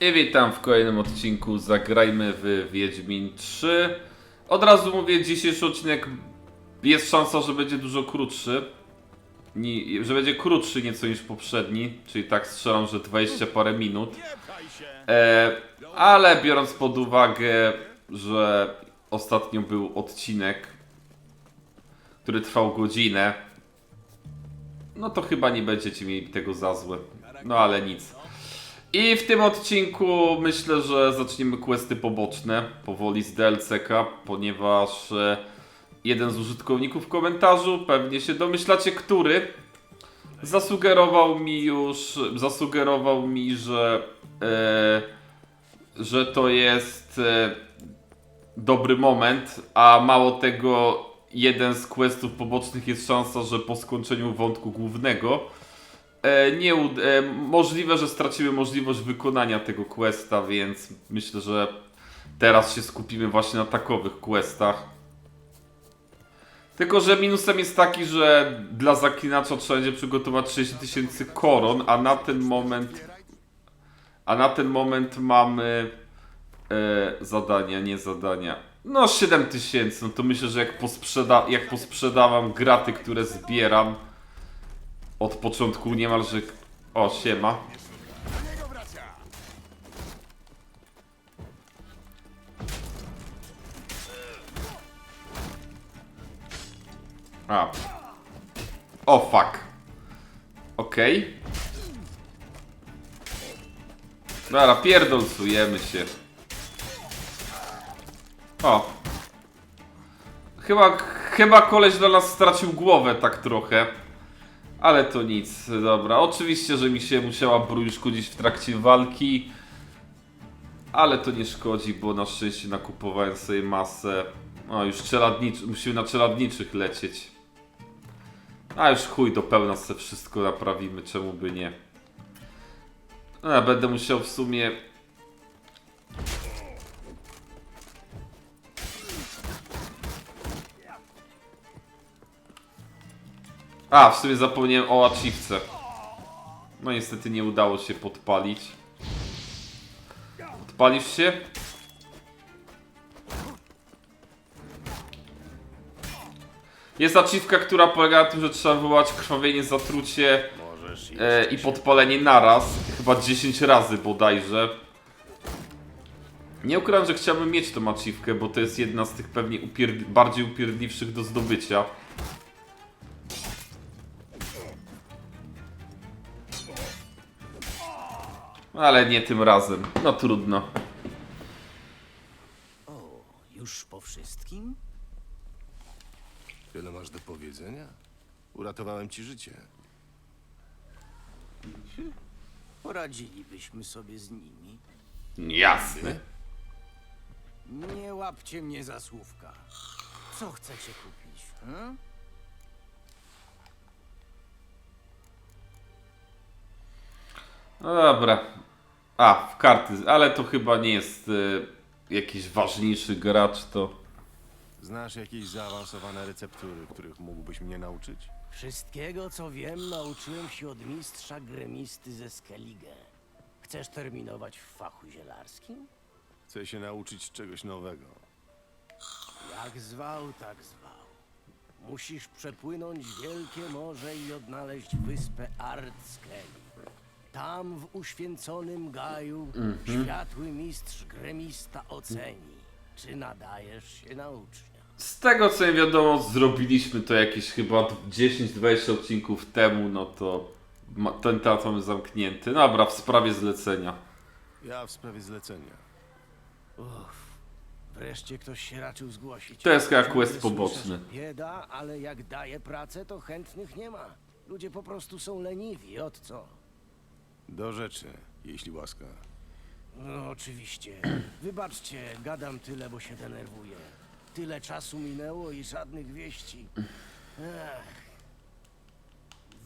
I witam w kolejnym odcinku Zagrajmy w Wiedźmin 3. Od razu mówię, dzisiejszy odcinek jest szansa, że będzie dużo krótszy. Ni- Że będzie krótszy nieco niż poprzedni, czyli tak strzelam, że 20 parę minut. E, ale biorąc pod uwagę, że ostatnio był odcinek, który trwał godzinę, no to chyba nie będziecie mieli tego za złe. No ale nic. I w tym odcinku myślę, że zaczniemy questy poboczne. Powoli z DLCK, ponieważ e, jeden z użytkowników w komentarzu, pewnie się domyślacie, który zasugerował mi już, zasugerował mi, że, e, że to jest e, dobry moment, a mało tego, jeden z questów pobocznych jest szansa, że po skończeniu wątku głównego nie ud- e, możliwe, że stracimy możliwość wykonania tego questa, więc myślę, że teraz się skupimy właśnie na takowych questach. Tylko, że minusem jest taki, że dla zaklinacza trzeba będzie przygotować 60 tysięcy koron, a na ten moment a na ten moment mamy e, zadania, nie zadania. No 7 tysięcy, no to myślę, że jak, posprzeda jak posprzedawam graty, które zbieram od początku niemalże... O, siema. A. O, fuck. Okej. Dobra, pierdolcujemy się. O. Chyba, chyba koleś do nas stracił głowę tak trochę. Ale to nic, dobra. Oczywiście, że mi się musiała broń szkodzić w trakcie walki. Ale to nie szkodzi, bo na szczęście nakupowałem sobie masę. O, już czeladnicz... musimy na czeladniczych lecieć. A już chuj, do pełna sobie wszystko naprawimy, czemu by nie. No, ja będę musiał w sumie... A, w sumie zapomniałem o achievce. No niestety nie udało się podpalić. Podpalisz się? Jest achievka, która polega na tym, że trzeba wywołać krwawienie, zatrucie e, i podpalenie naraz. Chyba 10 razy bodajże. Nie ukrywam, że chciałbym mieć tą achievkę, bo to jest jedna z tych pewnie upierd bardziej upierdliwszych do zdobycia. Ale nie tym razem. No trudno. O, już po wszystkim? Tyle masz do powiedzenia? Uratowałem ci życie. Poradzilibyśmy sobie z nimi. Jasne. Nie łapcie mnie za słówka. Co chcecie kupić? Hmm? No dobra. A, w karty, ale to chyba nie jest y, jakiś ważniejszy gracz, to... Znasz jakieś zaawansowane receptury, których mógłbyś mnie nauczyć? Wszystkiego, co wiem, nauczyłem się od mistrza gremisty ze Skellige. Chcesz terminować w fachu zielarskim? Chcę się nauczyć czegoś nowego. Jak zwał, tak zwał. Musisz przepłynąć wielkie morze i odnaleźć wyspę Artskelly. Tam w uświęconym gaju światły mistrz gremista oceni, czy nadajesz się na ucznia. Z tego co mi wiadomo, zrobiliśmy to jakieś chyba 10-20 odcinków temu, no to ma- ten temat mamy zamknięty. Dobra, w sprawie zlecenia. Ja w sprawie zlecenia. Uff, wreszcie ktoś się raczył zgłosić. To jest chyba Ciągle quest słyszę, poboczny. że Bieda, ale jak daje pracę, to chętnych nie ma. Ludzie po prostu są leniwi, od co? Do rzeczy, jeśli łaska. No oczywiście. Wybaczcie, gadam tyle, bo się denerwuję. Tyle czasu minęło i żadnych wieści. Ech.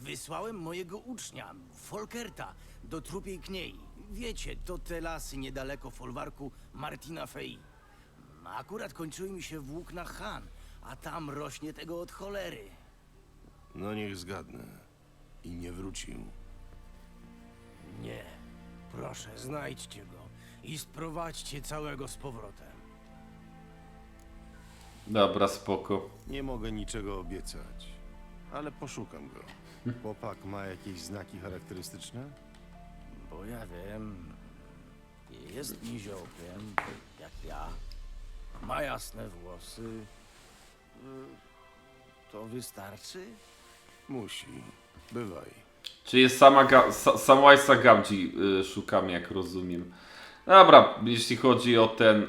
Wysłałem mojego ucznia, Folkerta, do Trupiej Kniei. Wiecie, to te lasy niedaleko folwarku Martina Fei. Akurat kończyły mi się włókna Han, a tam rośnie tego od cholery. No niech zgadnę. I nie wrócił. Nie. Proszę, znajdźcie go. i sprowadźcie całego z powrotem. Dobra, spoko. Nie mogę niczego obiecać, ale poszukam go. Chłopak ma jakieś znaki charakterystyczne? Bo ja wiem, jest niziołkiem, jak ja. Ma jasne włosy. Y, To wystarczy? Musi. Bywaj. Czyli jest sama ga- sa- Samwise Gamgee y, szukamy, jak rozumiem. Dobra, jeśli chodzi o ten...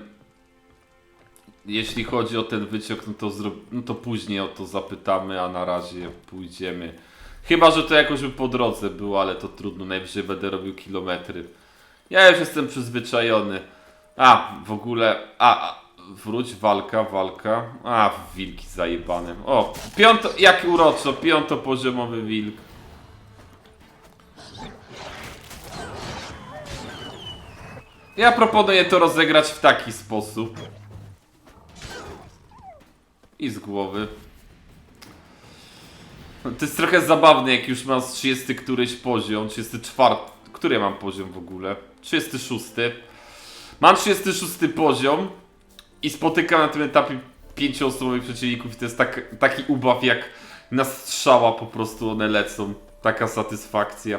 Jeśli chodzi o ten wyciąg, no to, zro... no to później o to zapytamy, a na razie pójdziemy. Chyba, że to jakoś by po drodze było, ale to trudno, najwyżej będę robił kilometry. Ja już jestem przyzwyczajony. A, w ogóle... A, a wróć, walka, walka. A, wilki zajebane. O, piąto... Jak uroczo, piątopoziomowy wilk. Ja proponuję to rozegrać w taki sposób. I z głowy. To jest trochę zabawne, jak już mam z 30 któryś poziom, 34. Który ja mam poziom w ogóle? 36. Mam 36 poziom i spotykam na tym etapie pięcioosobowych przeciwników i to jest tak, taki ubaw jak na strzała po prostu one lecą. Taka satysfakcja.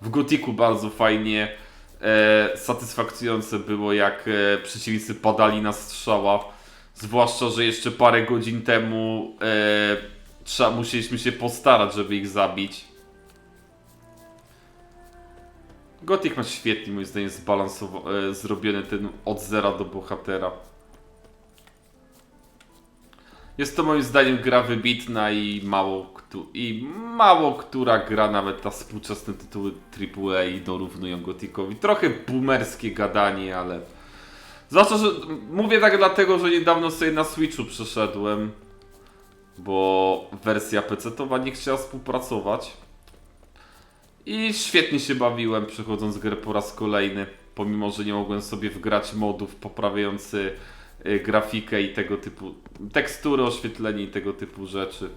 W Gotiku bardzo fajnie e, satysfakcjonujące było, jak e, przeciwnicy padali na strzała. Zwłaszcza, że jeszcze parę godzin temu e, trzeba, musieliśmy się postarać, żeby ich zabić. Gothic ma świetnie, moim zdaniem, zbalansowa- e, zrobiony ten od zera do bohatera. Jest to moim zdaniem gra wybitna i mało, kto, i mało która gra, nawet ta współczesne tytuły AAA dorównują Gothicowi. Trochę boomerskie gadanie, ale... Zwłaszcza, że mówię tak dlatego, że niedawno sobie na Switchu przeszedłem, bo wersja PC-towa nie chciała współpracować. I świetnie się bawiłem przechodząc grę po raz kolejny, pomimo, że nie mogłem sobie wgrać modów poprawiający y, grafikę i tego typu tekstury, oświetlenie i tego typu rzeczy.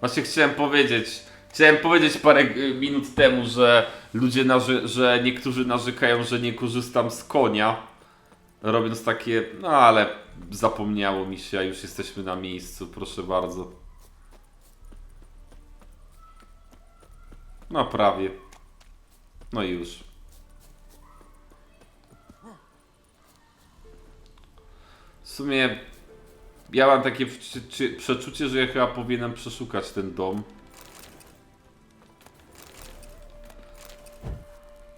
Właśnie chciałem powiedzieć, chciałem powiedzieć parę y, minut temu, że ludzie, narzy- że niektórzy narzekają, że nie korzystam z konia, robiąc takie, no ale zapomniało mi się, a już jesteśmy na miejscu, proszę bardzo. No prawie. No i już. W sumie ja mam takie przeczucie, że ja chyba powinienem przeszukać ten dom.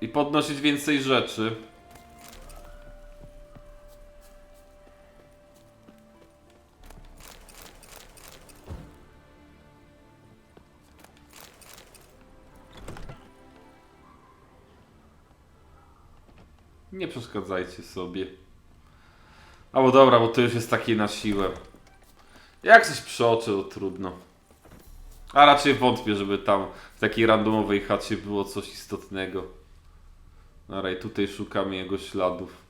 I podnosić więcej rzeczy. Nie przeszkadzajcie sobie. A bo dobra, bo to już jest takie na siłę. Jak coś przeoczy, to trudno. A raczej wątpię, żeby tam w takiej randomowej chacie było coś istotnego. Dobra, i tutaj szukamy jego śladów.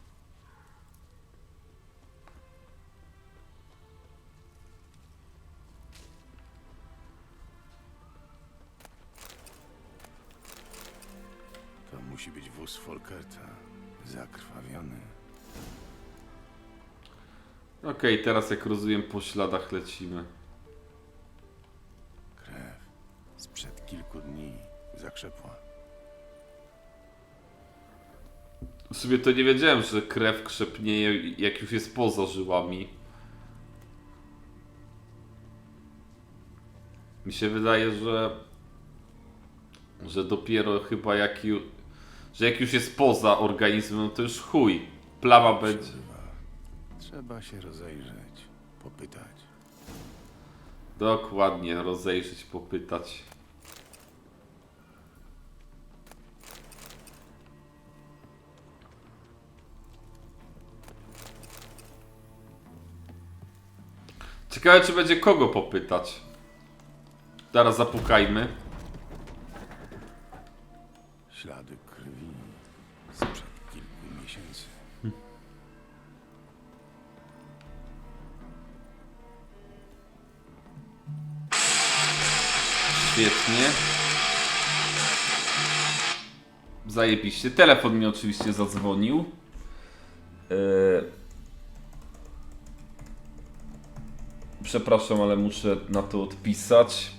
Zakrwawiony. Okej, teraz jak rozumiem po śladach lecimy. Krew. Sprzed kilku dni zakrzepła. W sumie to nie wiedziałem, że krew krzepnieje jak już jest poza żyłami. Mi się wydaje, że że dopiero chyba jak ju, że jak już jest poza organizmem, no to już chuj. Plama będzie. Trzeba się rozejrzeć, popytać. Dokładnie, rozejrzeć, popytać. Ciekawe, czy będzie kogo popytać. Teraz zapukajmy. Świetnie. Zajebiście. Telefon mi oczywiście zadzwonił. Yy... Przepraszam, ale muszę na to odpisać.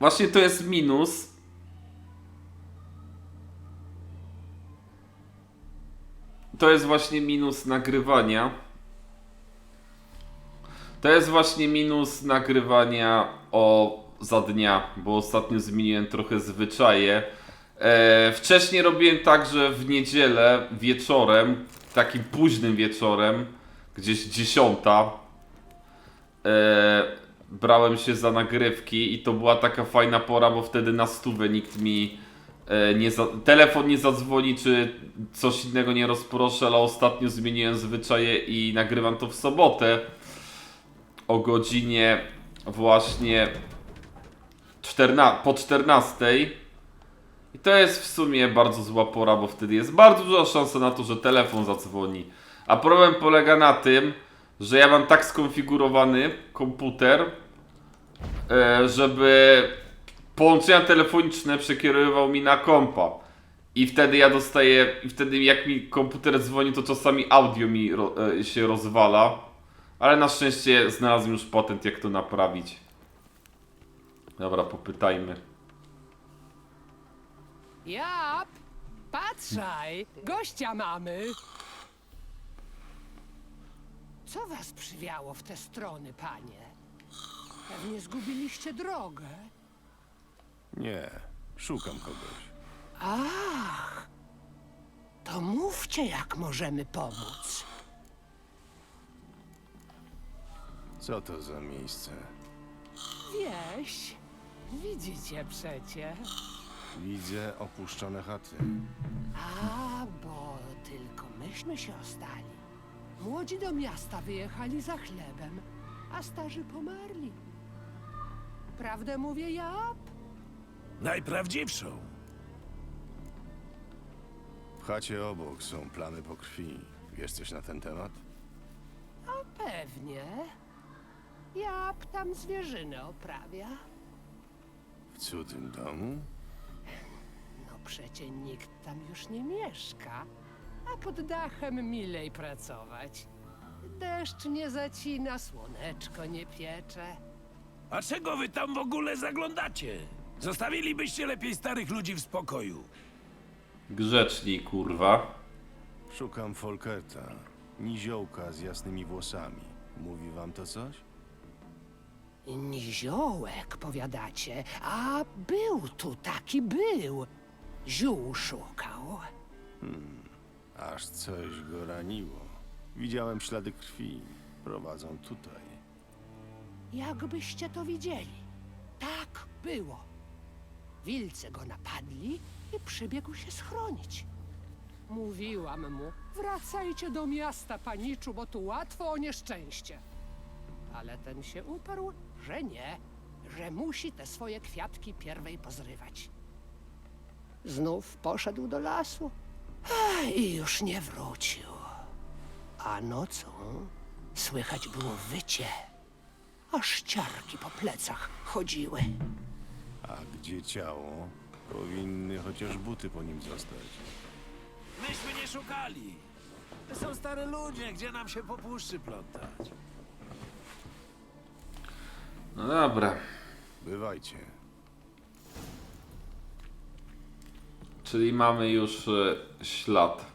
Właśnie to jest minus. To jest właśnie minus nagrywania. To jest właśnie minus nagrywania o za dnia, bo ostatnio zmieniłem trochę zwyczaje. E, wcześniej robiłem tak, że w niedzielę wieczorem, takim późnym wieczorem, gdzieś dziesiąta, e, brałem się za nagrywki i to była taka fajna pora, bo wtedy na stówę nikt mi e, nie za, telefon nie zadzwoni, czy coś innego nie rozproszę, ale ostatnio zmieniłem zwyczaje i nagrywam to w sobotę o godzinie właśnie 14, po 14. I to jest w sumie bardzo zła pora, bo wtedy jest bardzo duża szansa na to, że telefon zadzwoni. A problem polega na tym, że ja mam tak skonfigurowany komputer, e, żeby połączenia telefoniczne przekierowywał mi na kompa. I wtedy ja dostaję, i wtedy jak mi komputer dzwoni, to czasami audio mi ro, e, się rozwala. Ale na szczęście znalazłem już patent, jak to naprawić. Dobra, popytajmy. Jap! Patrzaj! Gościa mamy! Co was przywiało w te strony, panie? Pewnie zgubiliście drogę. Nie, szukam kogoś. Ach! To mówcie, jak możemy pomóc. Co to za miejsce? Wieś, widzicie przecie. Widzę opuszczone chaty. A, bo tylko myśmy się ostali. Młodzi do miasta wyjechali za chlebem, a starzy pomarli. Prawdę mówię, Jap? Najprawdziwszą. W chacie obok są plamy po krwi. Wiesz coś na ten temat? Pewnie. Jap tam zwierzynę oprawia. W cudzym domu? No przecie nikt tam już nie mieszka, a pod dachem milej pracować. Deszcz nie zacina, słoneczko nie piecze. A czego wy tam w ogóle zaglądacie? Zostawilibyście lepiej starych ludzi w spokoju. Grzeczni, kurwa. Szukam Folkerta. Niziołka z jasnymi włosami. Mówi wam to coś? Niziołek, powiadacie, a był tu taki, był. Ziół szukał. Aż coś go raniło. Widziałem ślady krwi. Prowadzą tutaj. Jakbyście to widzieli. Tak było. Wilce go napadli i przybiegł się schronić. Mówiłam mu, wracajcie do miasta, paniczu, bo tu łatwo o nieszczęście. Ale ten się uparł, że nie, że musi te swoje kwiatki pierwej pozrywać. Znów poszedł do lasu a, i już nie wrócił. A nocą słychać było wycie aż ciarki po plecach chodziły. A gdzie ciało? Powinny chociaż buty po nim zostać. Myśmy nie szukali. To są stare ludzie, gdzie nam się po puszczy plątać. No dobra. Bywajcie. Czyli mamy już e, ślad.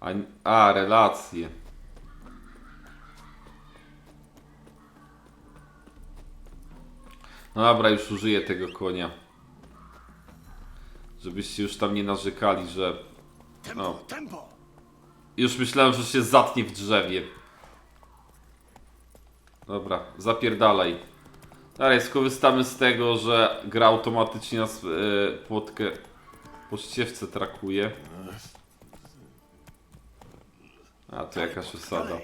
A, a, relacje. No dobra, już użyję tego konia. Żebyście już tam nie narzekali, że... No. Tempo! Już myślałem, że się zatnie w drzewie. Dobra, zapierdalaj. Dalej, skorzystamy z tego, że gra automatycznie nas yy, płotkę po ścieżce trakuje. A, to jakaś osada.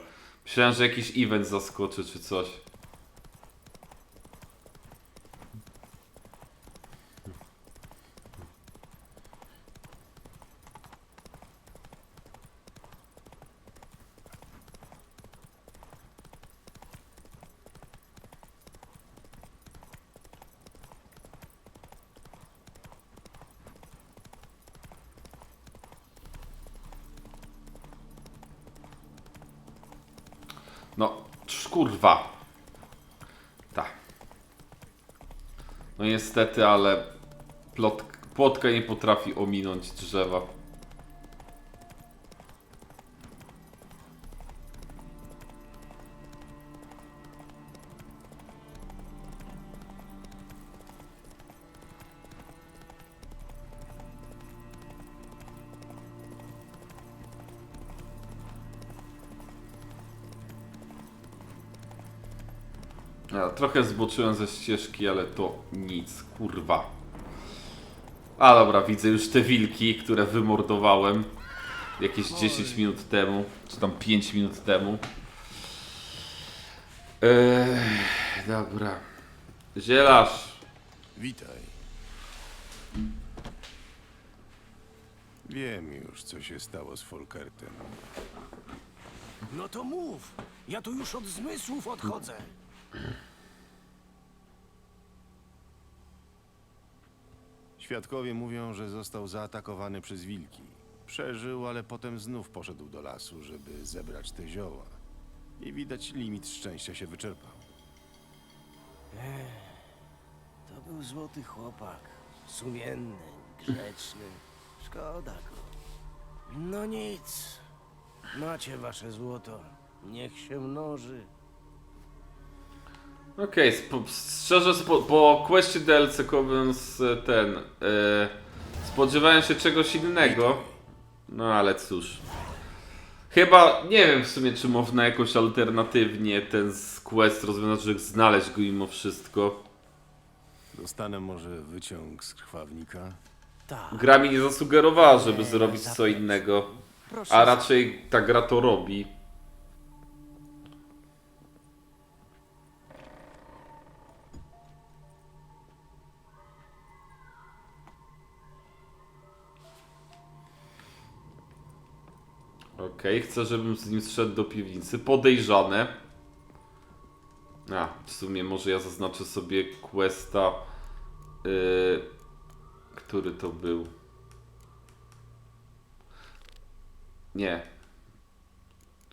Myślałem, że jakiś event zaskoczy czy coś. No, cz- kurwa. Tak. No niestety, ale plot, płotka nie potrafi ominąć drzewa. Ja trochę zboczyłem ze ścieżki, ale to nic, kurwa. A dobra, widzę już te wilki, które wymordowałem jakieś 10 minut temu, czy tam 5 minut temu. Eee, dobra. Zielarz. Witaj. Wiem już, co się stało z Folkertem. No to mów. Ja tu już od zmysłów odchodzę. Świadkowie mówią, że został zaatakowany przez wilki. Przeżył, ale potem znów poszedł do lasu, żeby zebrać te zioła. I widać limit szczęścia się wyczerpał. To był złoty chłopak. Sumienny, grzeczny. Szkoda go. No nic. Macie wasze złoto. Niech się mnoży. Okej, spo- szczerze spo, po questie DLC-kowym z ten. E, spodziewałem się czegoś innego. No ale cóż. Chyba nie wiem w sumie, czy można jakoś alternatywnie ten z quest rozwiązać, znaleźć go mimo wszystko. Dostanę może wyciąg z krwawnika? Tak. Gra mi nie zasugerowała, żeby zrobić co innego. A raczej ta gra to robi. Okej, chcę, żebym z nim zszedł do piwnicy. Podejrzane. A, w sumie może ja zaznaczę sobie questa. Yy, który to był? Nie.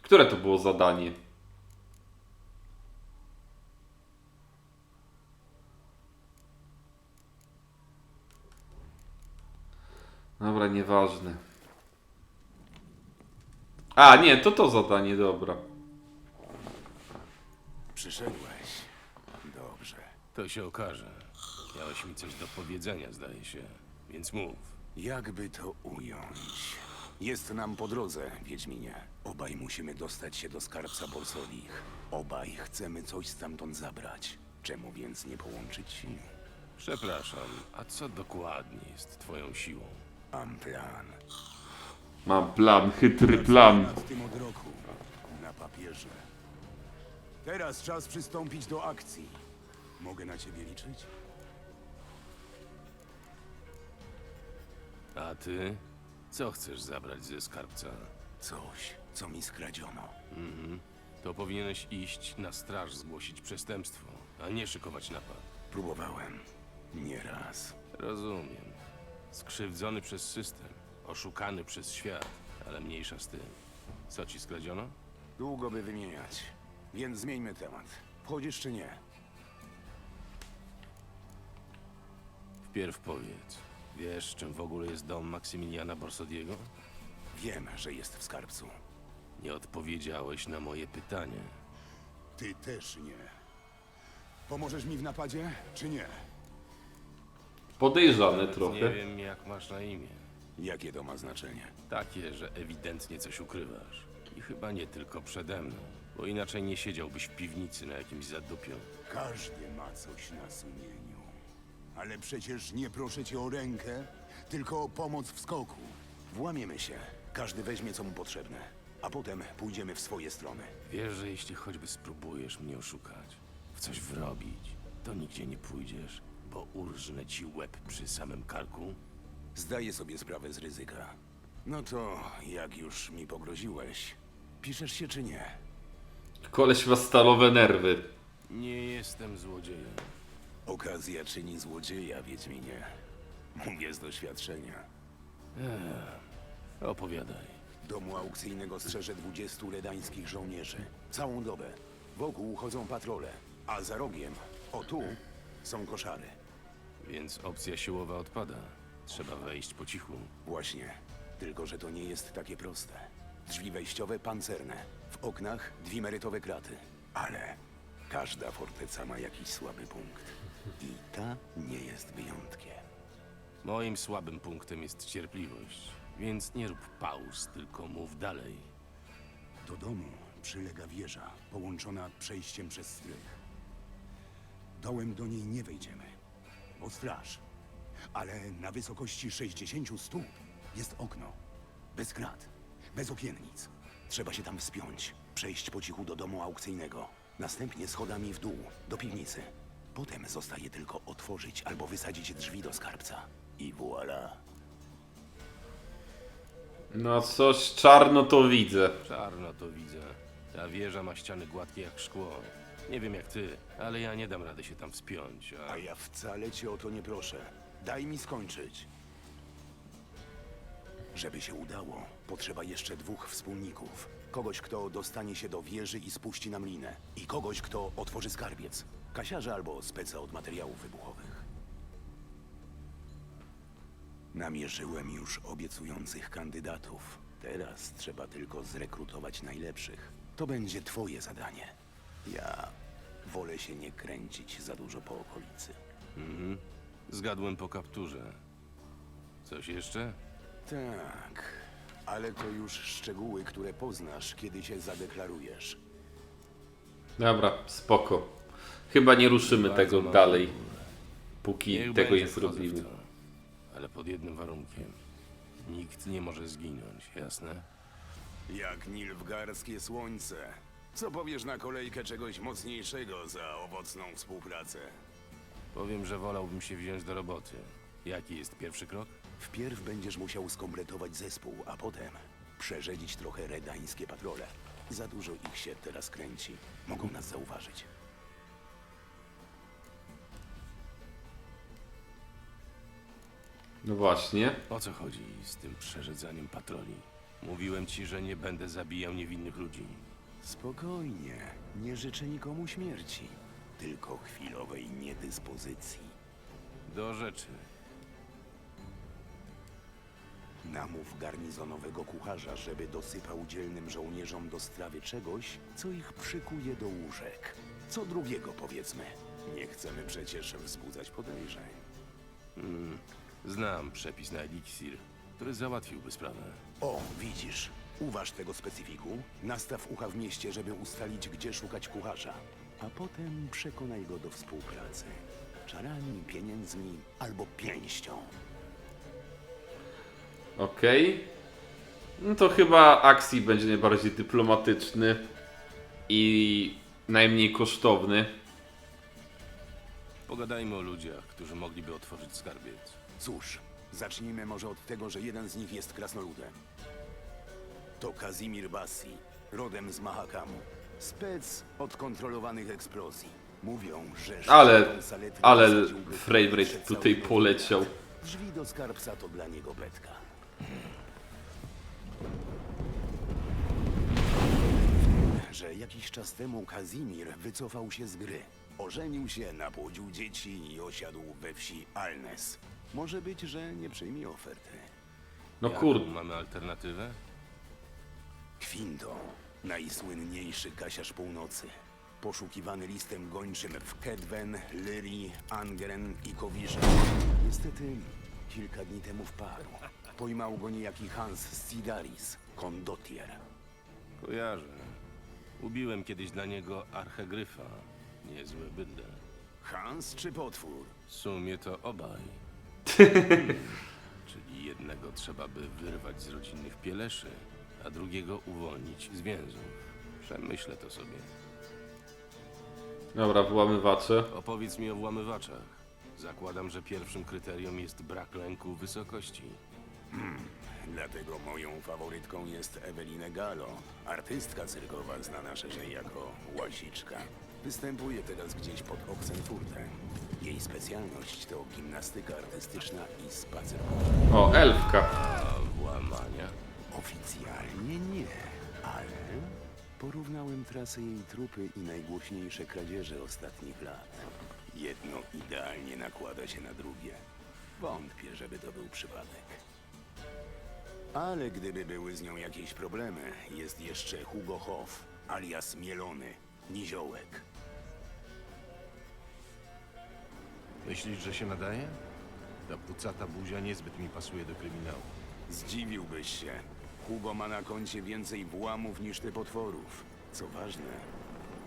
Które to było zadanie? Dobra, nieważne. A, nie, to to zadanie, dobra. Przyszedłeś. Dobrze. To się okaże. Miałeś mi coś do powiedzenia, zdaje się. Więc mów. Jakby to ująć? Jest nam po drodze, Wiedźminie. Obaj musimy dostać się do skarbca Bolsowich. Obaj chcemy coś stamtąd zabrać. Czemu więc nie połączyć sił? Przepraszam, a co dokładnie jest twoją siłą? Mam plan. Mam plan, chytry plan. Nad tym od roku. Na papierze. Teraz czas przystąpić do akcji. Mogę na ciebie liczyć? A ty? Co chcesz zabrać ze skarbca? Coś, co mi skradziono. To powinieneś iść na straż zgłosić przestępstwo, a nie szykować napad. Próbowałem. Nieraz. Rozumiem. Skrzywdzony przez system, oszukany przez świat, ale mniejsza z tym. Co ci skradziono? Długo by wymieniać. Więc zmieńmy temat. Wchodzisz czy nie? Wpierw powiedz, wiesz czym w ogóle jest dom Maksymiliana Borsodiego? Wiem, że jest w skarbcu. Nie odpowiedziałeś na moje pytanie. Ty też nie. Pomożesz mi w napadzie, czy nie? Podejrzane Nie trochę. wiem jak masz na imię. Jakie to ma znaczenie? Takie, że ewidentnie coś ukrywasz. I chyba nie tylko przede mną, bo inaczej nie siedziałbyś w piwnicy na jakimś zadupiu. Każdy ma coś na sumieniu. Ale przecież nie proszę cię o rękę, tylko o pomoc w skoku. Włamiemy się. Każdy weźmie, co mu potrzebne. A potem pójdziemy w swoje strony. Wiesz, że jeśli choćby spróbujesz mnie oszukać, w coś wrobić, to nigdzie nie pójdziesz, bo urżnę ci łeb przy samym karku? Zdaję sobie sprawę z ryzyka. No to, jak już mi pogroziłeś, piszesz się czy nie? Koleś ma stalowe nerwy. Nie jestem złodziejem. Okazja czyni złodzieja, Wiedźminie. Mówię z doświadczenia. Opowiadaj. Domu aukcyjnego strzeże 20 redańskich żołnierzy. Całą dobę. Wokół chodzą patrole, a za rogiem, o tu, są koszary. Więc opcja siłowa odpada. Trzeba wejść po cichu. Właśnie. Tylko, że to nie jest takie proste. Drzwi wejściowe pancerne. W oknach dwimerytowe kraty. Ale każda forteca ma jakiś słaby punkt. I ta nie jest wyjątkiem. Moim słabym punktem jest cierpliwość. Więc nie rób pauz, tylko mów dalej. Do domu przylega wieża, połączona przejściem przez strych. Dołem do niej nie wejdziemy, bo straż. Ale na wysokości 60 stóp jest okno. Bez krat, bez okiennic. Trzeba się tam wspiąć, przejść po cichu do domu aukcyjnego. Następnie schodami w dół, do piwnicy. Potem zostaje tylko otworzyć albo wysadzić drzwi do skarbca. I voilà. No coś czarno to widzę. Czarno to widzę. Ta wieża ma ściany gładkie jak szkło. Nie wiem jak ty, ale ja nie dam rady się tam wspiąć. A A ja wcale cię o to nie proszę. Daj mi skończyć. Żeby się udało, potrzeba jeszcze dwóch wspólników. Kogoś, kto dostanie się do wieży i spuści nam linę. I kogoś, kto otworzy skarbiec. Kasiarza albo speca od materiałów wybuchowych. Namierzyłem już obiecujących kandydatów. Teraz trzeba tylko zrekrutować najlepszych. To będzie twoje zadanie. Ja wolę się nie kręcić za dużo po okolicy. Zgadłem po kapturze. Coś jeszcze? Tak, ale to już szczegóły, które poznasz, kiedy się zadeklarujesz. Dobra, spoko. Chyba nie ruszymy Bardzo tego mało. dalej, póki Niech tego będzie, nie wchodzę w zrobimy. to. Ale pod jednym warunkiem. Nikt nie może zginąć, jasne? Jak nilfgarskie słońce. Co powiesz na kolejkę czegoś mocniejszego za owocną współpracę? Powiem, że wolałbym się wziąć do roboty. Jaki jest pierwszy krok? Wpierw będziesz musiał skompletować zespół, a potem przerzedzić trochę redańskie patrole. Za dużo ich się teraz kręci. Mogą nas zauważyć. No właśnie. O co chodzi z tym przerzedzaniem patroli? Mówiłem ci, że nie będę zabijał niewinnych ludzi. Spokojnie, nie życzę nikomu śmierci. Tylko chwilowej niedyspozycji. Do rzeczy. Namów garnizonowego kucharza, żeby dosypał dzielnym żołnierzom do strawy czegoś, co ich przykuje do łóżek. Co drugiego, powiedzmy. Nie chcemy przecież wzbudzać podejrzeń. Znam przepis na eliksir, który załatwiłby sprawę. O, widzisz. Uważ tego specyfiku. Nastaw ucha w mieście, żeby ustalić, gdzie szukać kucharza. A potem przekonaj go do współpracy. Czarami, pieniędzmi albo pięścią. Okej. No to chyba Axi będzie najbardziej dyplomatyczny i najmniej kosztowny. Pogadajmy o ludziach, którzy mogliby otworzyć skarbiec. Cóż, zacznijmy może od tego, że jeden z nich jest krasnoludem. To Kazimir Bassi, rodem z Mahakamu. Spec od kontrolowanych eksplozji. Mówią, że... Ale- ale przed tutaj poleciał. Drzwi do skarbca to dla niego betka. Że jakiś czas temu Kazimir wycofał się z gry. Ożenił się, napłodził dzieci i osiadł we wsi Alnes. Może być, że nie przyjmie oferty. No Jaką kurde. Mamy alternatywę? Quinto, najsłynniejszy kasiarz północy. Poszukiwany listem gończym w Kedwen, Lyrii, Angren i Kowirze. Niestety, kilka dni temu wpadł. Pojmał go niejaki Hans Sidaris, kondotier. Kojarzę. Ubiłem kiedyś dla niego archegryfa. Niezłe bydle. Hans czy potwór? W sumie to obaj. Czyli jednego trzeba by wyrwać z rodzinnych pieleszy, a drugiego uwolnić z więzów. Przemyślę to sobie. Dobra, wyłamywacze. Opowiedz mi o włamywaczach. Zakładam, że pierwszym kryterium jest brak lęku wysokości. Dlatego moją faworytką jest Eweline Gallo, artystka cyrkowa znana szerzej jako Łasiczka. Występuje teraz gdzieś pod Oxenfurtem. Jej specjalność to gimnastyka artystyczna i spacer. O, elfka. A włamania? Oficjalnie Nie, ale porównałem trasę jej trupy i najgłośniejsze kradzieże ostatnich lat. Jedno idealnie nakłada się na drugie. Wątpię, żeby to był przypadek. Ale gdyby były z nią jakieś problemy, jest jeszcze Hugo Hoff, alias Mielony, Niziołek. Myślisz, że się nadaje? Ta pucata buzia niezbyt mi pasuje do kryminału. Zdziwiłbyś się. Hugo ma na koncie więcej włamów niż ty potworów. Co ważne,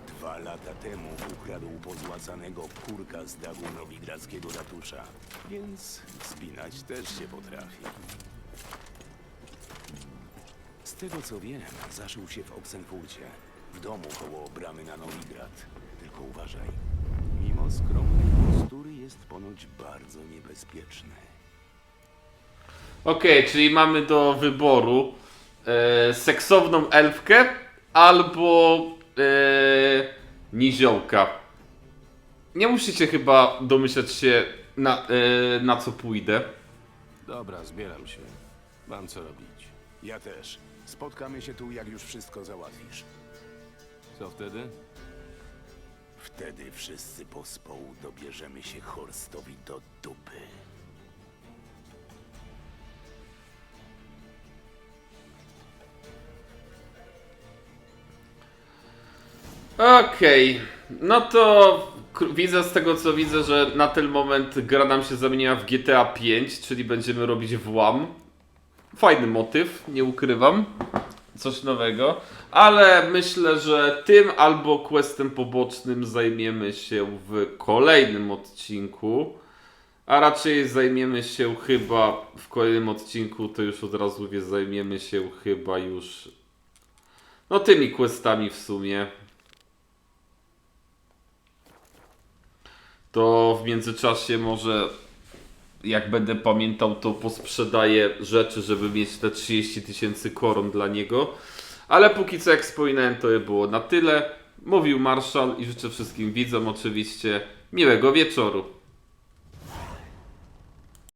dwa lata temu ukradł pozłacanego kurka z dachu nowigradzkiego ratusza, więc spinać też się potrafi. Z tego co wiem, zaszył się w Oxenfurcie, w domu koło bramy na Nowigrad. Tylko uważaj, mimo skromnej postury jest ponoć bardzo niebezpieczny. Okej, czyli mamy do wyboru e, seksowną elfkę albo e, niziołka. Nie musicie chyba domyślać się na, e, na co pójdę. Dobra, zbieram się. Mam co robić. Ja też. Spotkamy się tu, jak już wszystko załatwisz. Co wtedy? Wtedy wszyscy pospołu dobierzemy się Horstowi do dupy. Okej, no to widzę z tego co widzę, że na ten moment gra nam się zamieniła w GTA 5, czyli będziemy robić włam. Fajny motyw, nie ukrywam. Coś nowego, ale myślę, że tym albo questem pobocznym zajmiemy się w kolejnym odcinku. A raczej zajmiemy się chyba w kolejnym odcinku, to już od razu wie, zajmiemy się chyba już no tymi questami w sumie. To w międzyczasie może jak będę pamiętał, to posprzedaję rzeczy, żeby mieć te 30 tysięcy koron dla niego. Ale póki co, jak wspominałem, to było na tyle. Mówił Marszal i życzę wszystkim widzom oczywiście miłego wieczoru.